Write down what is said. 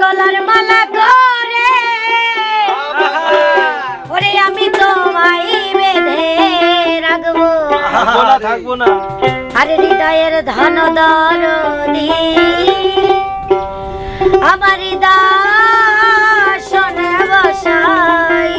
গলার মালা করে ওরে আমি তোমায় বেঁধে রাখব। থাকব না থাকব আর হৃদয়ের ধন দরদি আমার দাস বসাই।